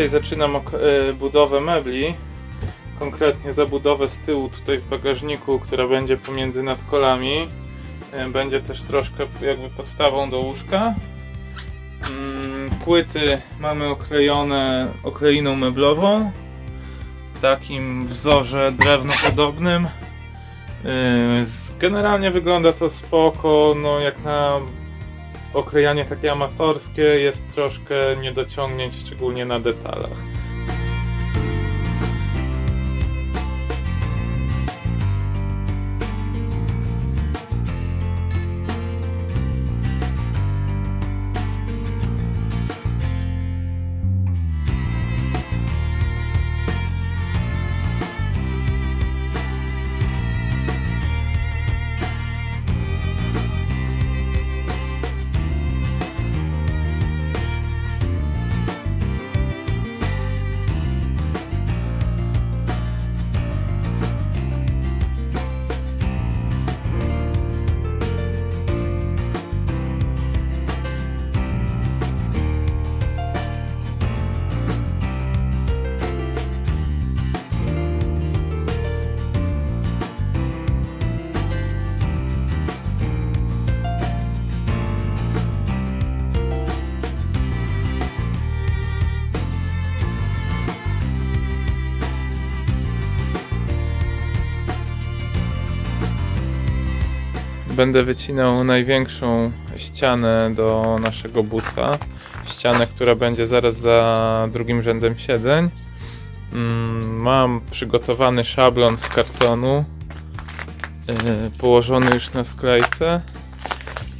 Dzisiaj zaczynam e, budowę mebli. Konkretnie zabudowę z tyłu tutaj w bagażniku, która będzie pomiędzy nadkolami. E, Będzie też troszkę jakby podstawą do łóżka. Mm, Płyty mamy oklejone okleiną meblową. W takim wzorze drewnopodobnym. Z- Generalnie wygląda to spoko, no jak na oklejanie takie amatorskie jest troszkę niedociągnięć, szczególnie na detalach. Będę wycinał największą ścianę do naszego busa. Ścianę, która będzie zaraz za drugim rzędem siedzeń. Mm, Mam przygotowany szablon z kartonu, yy, położony już na sklejce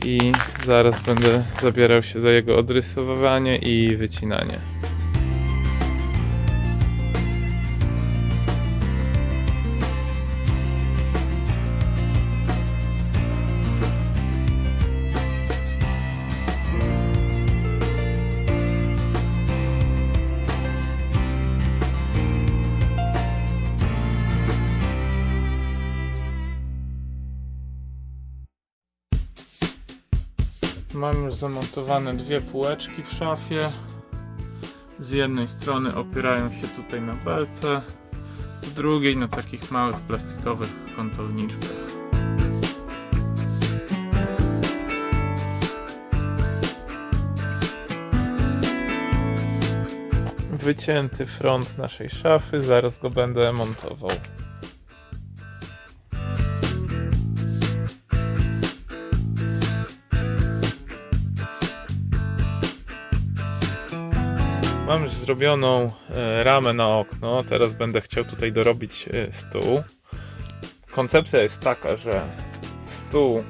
i zaraz będę zabierał się za jego odrysowywanie i wycinanie. Mam już zamontowane dwie półeczki w szafie. Z jednej strony opierają się tutaj na belce, z drugiej na takich małych plastikowych kątowniczkach. Wycięty front naszej szafy, zaraz go będę montował. Mam już zrobioną e, ramę na okno. Teraz będę chciał tutaj dorobić e, stół. Koncepcja jest taka, że stół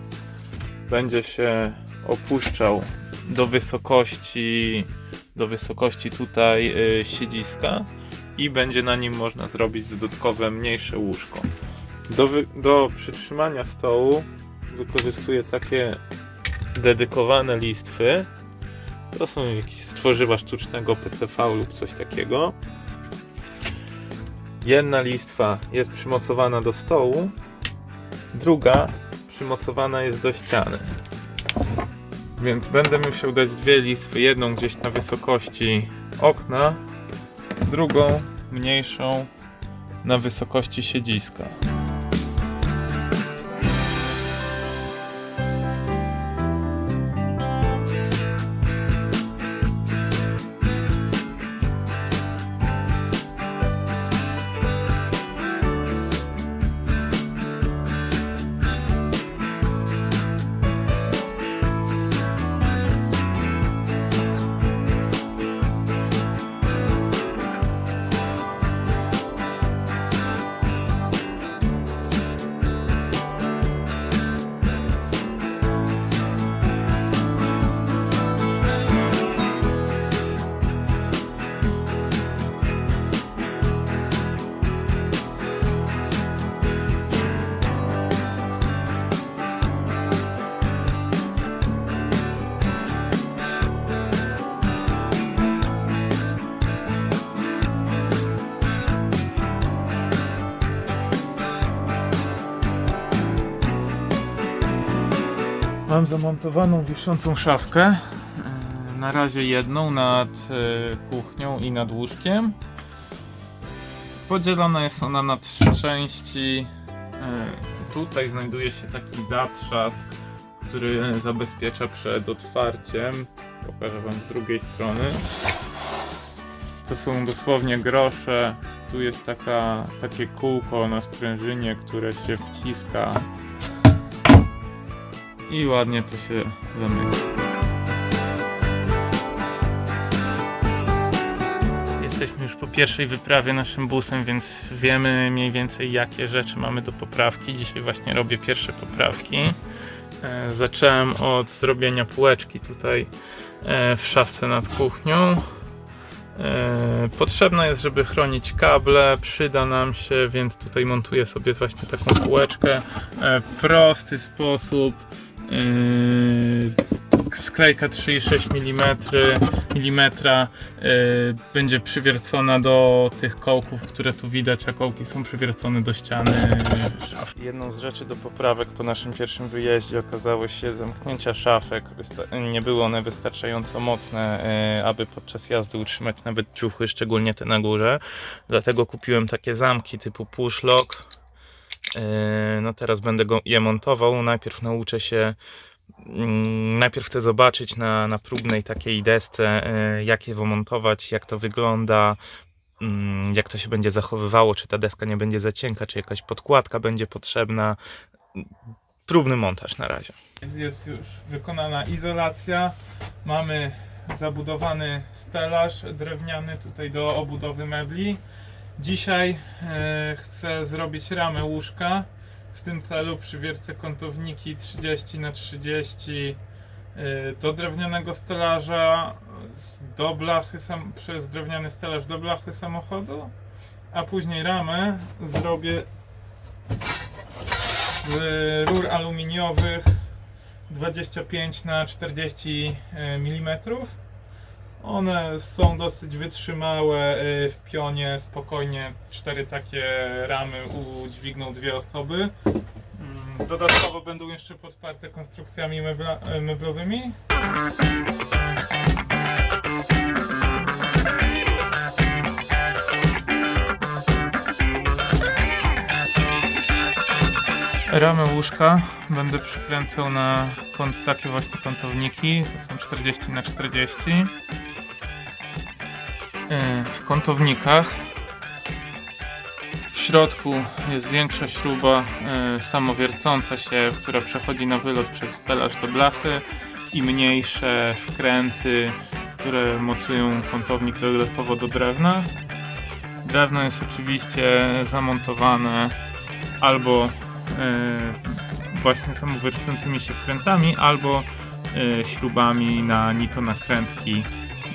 będzie się opuszczał do wysokości do wysokości tutaj e, siedziska i będzie na nim można zrobić dodatkowe mniejsze łóżko. Do, do przytrzymania stołu wykorzystuję takie dedykowane listwy. To są jakieś tworzywa sztucznego PCV lub coś takiego. Jedna listwa jest przymocowana do stołu, druga przymocowana jest do ściany. Więc będę musiał dać dwie listwy, jedną gdzieś na wysokości okna, drugą mniejszą na wysokości siedziska. Mam zamontowaną wiszącą szafkę. e, na razie jedną nad e, kuchnią i nad łóżkiem. Podzielona jest ona na trzy części. E, Tutaj znajduje się taki zatrzask, który zabezpiecza przed otwarciem. Pokażę Wam z drugiej strony. To są dosłownie grosze. Tu jest taka, takie kółko na sprężynie, które się wciska i ładnie to się zamyka. Jesteśmy już po pierwszej wyprawie naszym busem, więc wiemy mniej więcej jakie rzeczy mamy do poprawki. Dzisiaj właśnie robię pierwsze poprawki. E, Zacząłem od zrobienia półeczki tutaj e, w szafce nad kuchnią. E, Potrzebna jest, żeby chronić kable, przyda nam się, więc tutaj montuję sobie właśnie taką półeczkę. Prosty sposób. Yy, sklejka 3,6 mm, mm yy, będzie przywiercona do tych kołków, które tu widać, a kołki są przywiercone do ściany szaf. Jedną z rzeczy do poprawek po naszym pierwszym wyjeździe okazało się zamknięcia szafek. Nie były one wystarczająco mocne, yy, aby podczas jazdy utrzymać nawet ciuchy, szczególnie te na górze. Dlatego kupiłem takie zamki typu push lock. Yy, No teraz będę go je montował. Najpierw nauczę się. mm, Najpierw chcę zobaczyć na, na próbnej takiej desce, yy, jak je wymontować, jak to wygląda, mm, jak to się będzie zachowywało, czy ta deska nie będzie za cienka, czy jakaś podkładka będzie potrzebna. Próbny montaż na razie. Jest już wykonana izolacja. Mamy zabudowany stelaż drewniany tutaj do obudowy mebli. Dzisiaj e, chcę zrobić ramę łóżka. W tym celu przywiercę kątowniki 30 na 30 e, do drewnianego stelaża, do blachy sam, przez drewniany stelaż do blachy samochodu, a później ramę zrobię z rur aluminiowych 25 na 40 mm. One są dosyć wytrzymałe y, w pionie, spokojnie cztery takie ramy udźwigną dwie osoby. Mm, Dodatkowo będą jeszcze podparte konstrukcjami mebla, y, meblowymi. Ramę łóżka będę przykręcał na takie właśnie kątowniki, to są 40 na 40 Yy, w kątownikach. W środku jest większa śruba yy, samowiercąca się, która przechodzi na wylot przez stelaż do blachy i mniejsze wkręty, które mocują kątownik dodatkowo do drewna. Drewno jest oczywiście zamontowane albo yy, właśnie samowiercącymi się wkrętami, albo śrubami na nito nakrętki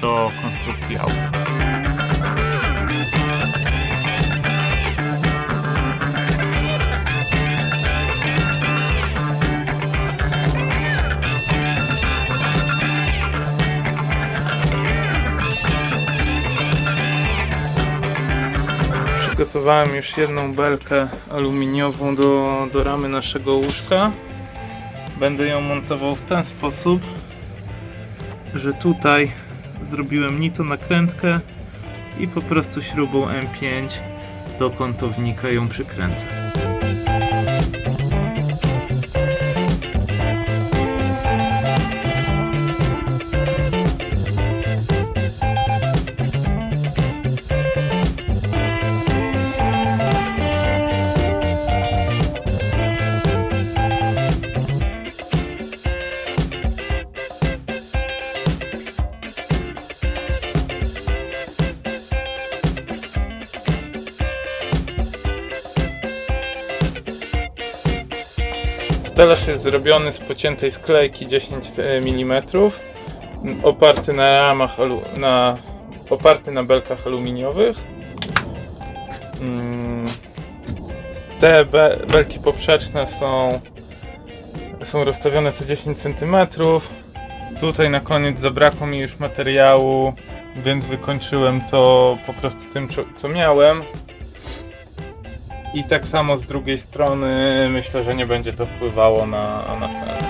do konstrukcji auta. Przygotowałem już jedną belkę aluminiową do, do ramy naszego łóżka. Będę ją montował w ten sposób, że tutaj zrobiłem nito nakrętkę i po prostu śrubą M5 do kątownika ją przykręcę. Stelaż jest zrobiony z pociętej sklejki 10 mm, oparty na ramach, na, oparty na belkach aluminiowych. Mm, Te be, belki poprzeczne są, są rozstawione co 10 cm. Tutaj na koniec zabrakło mi już materiału, więc wykończyłem to po prostu tym, co miałem. I tak samo z drugiej strony myślę, że nie będzie to wpływało na, na cenę.